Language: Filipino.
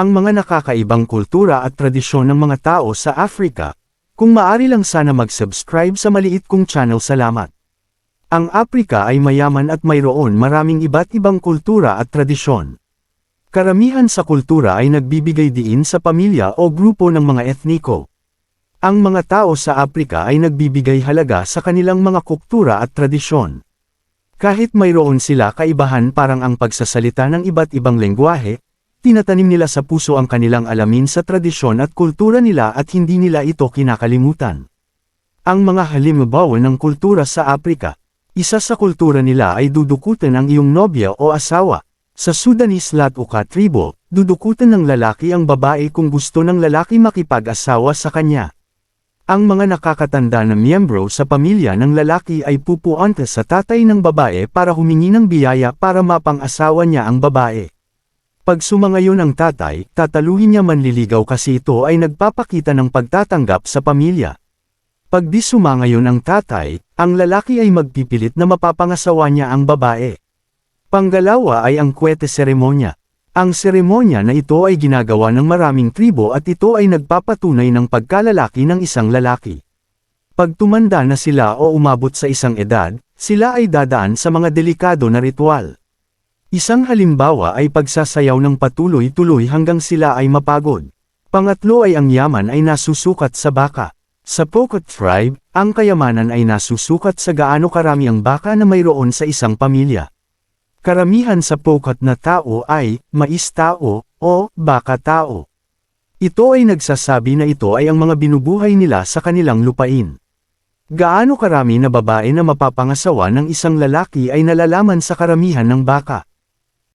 Ang mga nakakaibang kultura at tradisyon ng mga tao sa Africa. Kung maari lang sana mag-subscribe sa maliit kong channel salamat. Ang Afrika ay mayaman at mayroon maraming iba't ibang kultura at tradisyon. Karamihan sa kultura ay nagbibigay diin sa pamilya o grupo ng mga etniko. Ang mga tao sa Afrika ay nagbibigay halaga sa kanilang mga kultura at tradisyon. Kahit mayroon sila kaibahan parang ang pagsasalita ng iba't ibang lengguwahe, tinatanim nila sa puso ang kanilang alamin sa tradisyon at kultura nila at hindi nila ito kinakalimutan. Ang mga halimbawa ng kultura sa Afrika, isa sa kultura nila ay dudukutan ang iyong nobya o asawa. Sa Sudanese Latuka tribo, dudukutan ng lalaki ang babae kung gusto ng lalaki makipag-asawa sa kanya. Ang mga nakakatanda na miyembro sa pamilya ng lalaki ay pupuante sa tatay ng babae para humingi ng biyaya para mapang-asawa niya ang babae. Pag sumangayon ang tatay, tataluhin niya manliligaw kasi ito ay nagpapakita ng pagtatanggap sa pamilya. Pag di sumangayon ang tatay, ang lalaki ay magpipilit na mapapangasawa niya ang babae. Panggalawa ay ang kwete seremonya. Ang seremonya na ito ay ginagawa ng maraming tribo at ito ay nagpapatunay ng pagkalalaki ng isang lalaki. Pag tumanda na sila o umabot sa isang edad, sila ay dadaan sa mga delikado na ritual. Isang halimbawa ay pagsasayaw ng patuloy-tuloy hanggang sila ay mapagod. Pangatlo ay ang yaman ay nasusukat sa baka. Sa Pokot tribe, ang kayamanan ay nasusukat sa gaano karami ang baka na mayroon sa isang pamilya. Karamihan sa Pokot na tao ay, mais tao, o, baka tao. Ito ay nagsasabi na ito ay ang mga binubuhay nila sa kanilang lupain. Gaano karami na babae na mapapangasawa ng isang lalaki ay nalalaman sa karamihan ng baka.